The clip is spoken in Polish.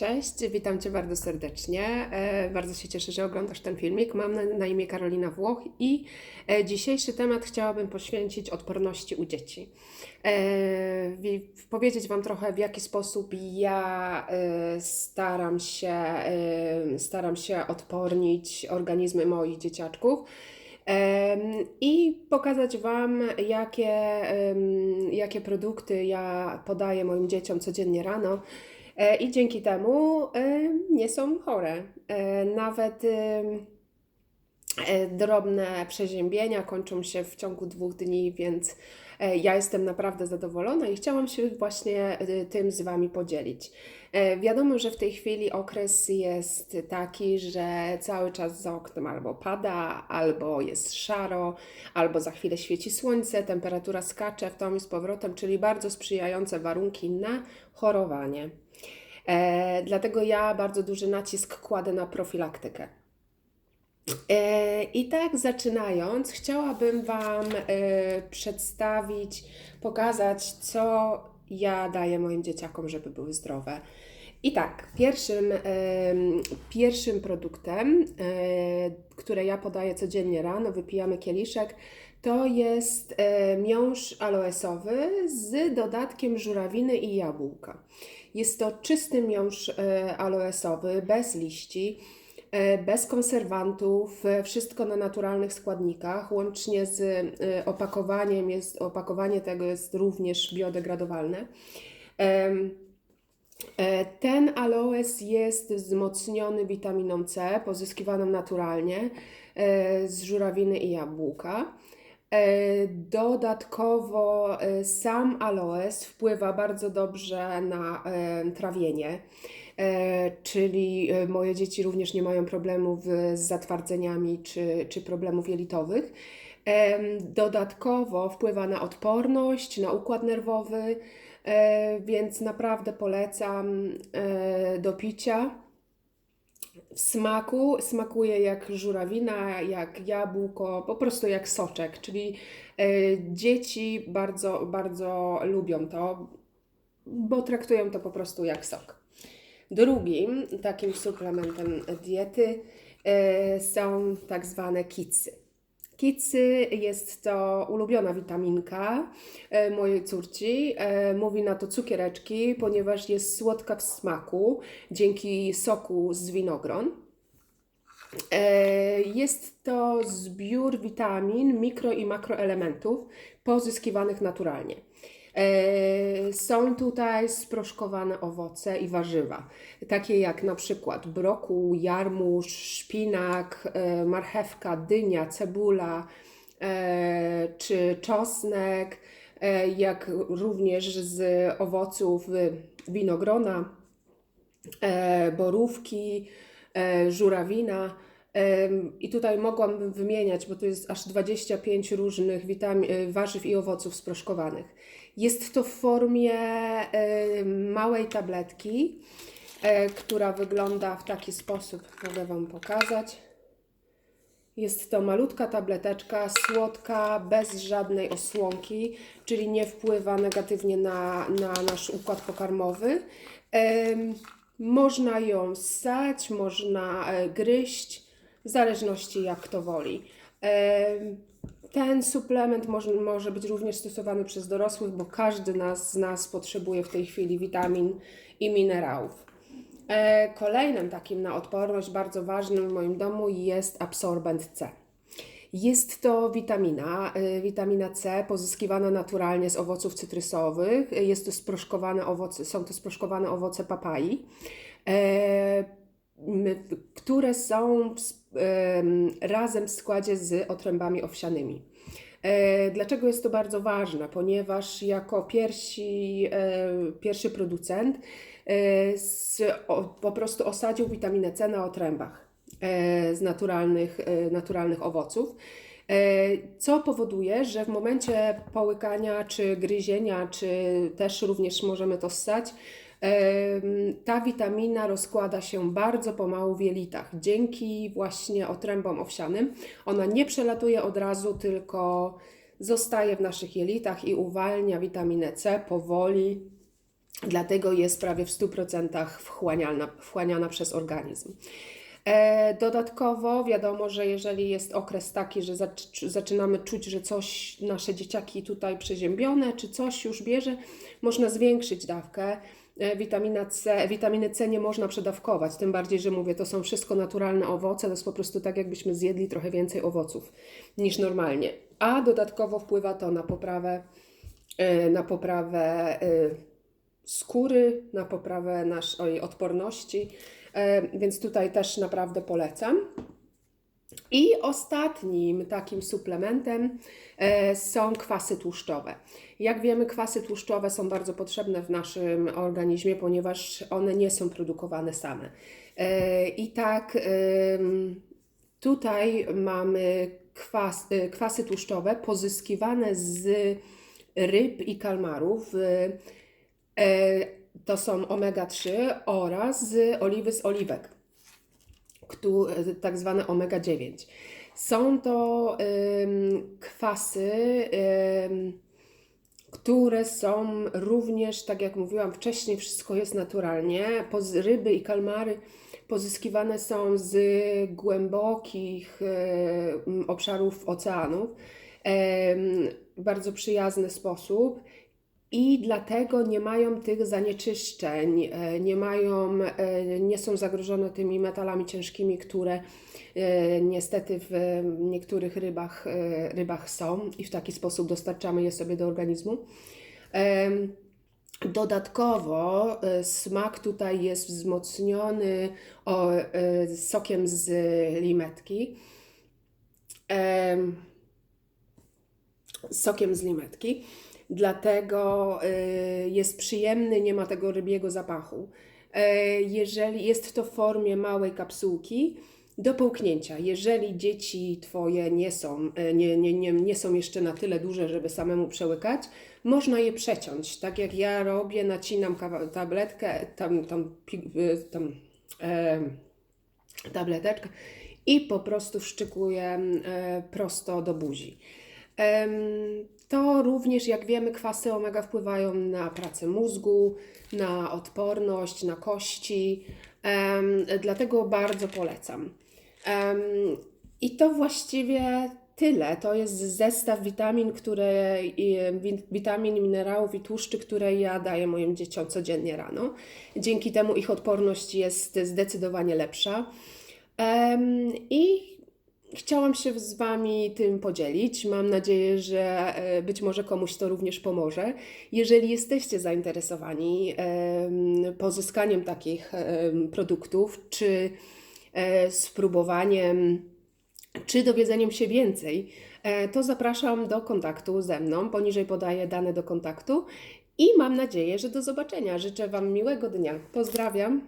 Cześć, witam Cię bardzo serdecznie. E, Bardzo się cieszę, że oglądasz ten filmik. Mam na, na imię Karolina Włoch i e, dzisiejszy temat chciałabym poświęcić odporności u dzieci. E, wi- Powiedzieć Wam trochę, w jaki sposób ja staram się, staram się odpornić organizmy moich dzieciaczków. I pokazać Wam, jakie, jakie produkty ja podaję moim dzieciom codziennie rano. E, I dzięki temu e, nie są chore. E, Nawet drobne przeziębienia kończą się w ciągu dwóch dni, więc ja jestem naprawdę zadowolona i chciałam się właśnie tym z Wami podzielić. Wiadomo, że w tej chwili okres jest taki, że cały czas za oknem albo pada, albo jest szaro, albo za chwilę świeci słońce, temperatura skacze w tom i z powrotem, czyli bardzo sprzyjające warunki na chorowanie. E, dlatego ja bardzo duży nacisk kładę na profilaktykę. E, I tak zaczynając, chciałabym Wam e, przedstawić, pokazać, co ja daję moim dzieciakom, żeby były zdrowe. I tak, pierwszym, em, pierwszym produktem, e, które ja podaję codziennie rano, wypijamy kieliszek, to jest e, miąższ aloesowy z dodatkiem żurawiny i jabłka. Jest to czysty miąższ e, aloesowy, bez liści, e, bez konserwantów, e, wszystko na naturalnych składnikach, łącznie z e, opakowaniem. Jest, opakowanie tego jest również biodegradowalne. E, Ten aloes jest wzmocniony witaminą C, pozyskiwaną naturalnie e, z żurawiny i jabłka. E, Dodatkowo e, sam aloes wpływa bardzo dobrze na e, trawienie, e, czyli e, moje dzieci również nie mają problemów z zatwardzeniami czy, czy problemów jelitowych. Dodatkowo wpływa na odporność, na układ nerwowy, e, więc naprawdę polecam e, do picia. W smaku smakuje jak żurawina, jak jabłko, po prostu jak soczek, czyli e, dzieci bardzo, bardzo lubią to, bo traktują to po prostu jak sok. Drugim takim suplementem diety e, są tak zwane kicy. Kicy jest to ulubiona witaminka e, mojej córci. E, Mówi na to cukiereczki, ponieważ jest słodka w smaku dzięki soku z winogron. E, Jest to zbiór witamin, mikro i makroelementów pozyskiwanych naturalnie. E, Są tutaj sproszkowane owoce i warzywa, takie jak na przykład brokuł, jarmuż, szpinak, e, marchewka, dynia, cebula e, czy czosnek, jak również z owoców winogrona borówki, żurawina. I tutaj mogłabym wymieniać, bo to jest aż 25 różnych e, warzyw i owoców sproszkowanych. Jest to w formie e, małej tabletki, e, która wygląda w taki sposób. Mogę Wam pokazać. Jest to malutka tableteczka, słodka, bez żadnej osłonki, czyli nie wpływa negatywnie na, na nasz układ pokarmowy. Można ją ssać, można gryźć, w zależności jak kto woli. Ten suplement może, może być również stosowany przez dorosłych, bo każdy nas, z nas potrzebuje w tej chwili witamin i minerałów. E, Kolejnym takim na odporność bardzo ważnym w moim domu jest absorbent C. Jest to witamina, y, witamina C pozyskiwana naturalnie z owoców cytrysowych. Jest to sproszkowane owoce, są to sproszkowane owoce papai, e, które są razem w składzie z otrębami owsianymi. E, Dlaczego jest to bardzo ważne? Ponieważ jako pierwsi, e, pierwszy producent e, po prostu osadził witaminę C na otrębach z naturalnych, naturalnych owoców. Co powoduje, że w momencie połykania czy gryzienia, czy też również możemy to ssać, ta witamina rozkłada się bardzo pomału w jelitach. Dzięki właśnie otrębom owsianym ona nie przelatuje od razu, tylko zostaje w naszych jelitach i uwalnia witaminę C powoli dlatego jest prawie w 100% wchłaniana, wchłaniana przez organizm. E, Dodatkowo wiadomo, że jeżeli jest okres taki, że zac- zaczynamy czuć, że coś nasze dzieciaki tutaj przeziębione, czy coś już bierze, można zwiększyć dawkę. E, Witamina C, witaminy C nie można przedawkować, tym bardziej, że mówię, to są wszystko naturalne owoce, to jest po prostu tak, jakbyśmy zjedli trochę więcej owoców niż normalnie. A dodatkowo wpływa to na poprawę, e, na poprawę skóry, na poprawę naszej odporności, e, więc tutaj też naprawdę polecam. I ostatnim takim suplementem e, są kwasy tłuszczowe. Jak wiemy, kwasy tłuszczowe są bardzo potrzebne w naszym organizmie, ponieważ one nie są produkowane same. E, I tak tutaj mamy kwas, kwasy tłuszczowe pozyskiwane z ryb i kalmarów. E, e, To są omega-3 oraz z oliwy z oliwek któ- tak zwane omega-9. Są to kwasy, które są również, tak jak mówiłam wcześniej, wszystko jest naturalnie. Ryby i kalmary pozyskiwane są z głębokich em, obszarów oceanów bardzo przyjazny sposób. I dlatego nie mają tych zanieczyszczeń, e, nie mają, e, nie są zagrożone tymi metalami ciężkimi, które e, niestety w niektórych rybach, rybach są i w taki sposób dostarczamy je sobie do organizmu. Dodatkowo smak tutaj jest wzmocniony sokiem z limetki. Em, sokiem z limetki. Dlatego y, jest przyjemny, nie ma tego rybiego zapachu. E, Jeżeli jest to w formie małej kapsułki, do połknięcia. Jeżeli dzieci Twoje nie są, e, nie, nie, nie, nie są jeszcze na tyle duże, żeby samemu przełykać, można je przeciąć. Tak jak ja robię, nacinam tabletkę, tam, tam, y, tam e, tableteczkę i po prostu wszczykuję prosto do buzi. To również, jak wiemy, kwasy omega wpływają na pracę mózgu, na odporność, na kości, dlatego bardzo polecam. I to właściwie tyle. To jest zestaw witamin, które, witamin, minerałów i tłuszczy, które ja daję moim dzieciom codziennie rano. Dzięki temu ich odporność jest zdecydowanie lepsza. I Chciałam się z Wami tym podzielić. Mam nadzieję, że e, być może komuś to również pomoże. Jeżeli jesteście zainteresowani em, pozyskaniem takich produktów, czy e, spróbowaniem, czy dowiedzeniem się więcej, e, to zapraszam do kontaktu ze mną. Poniżej podaję dane do kontaktu i mam nadzieję, że do zobaczenia. Życzę Wam miłego dnia. Pozdrawiam.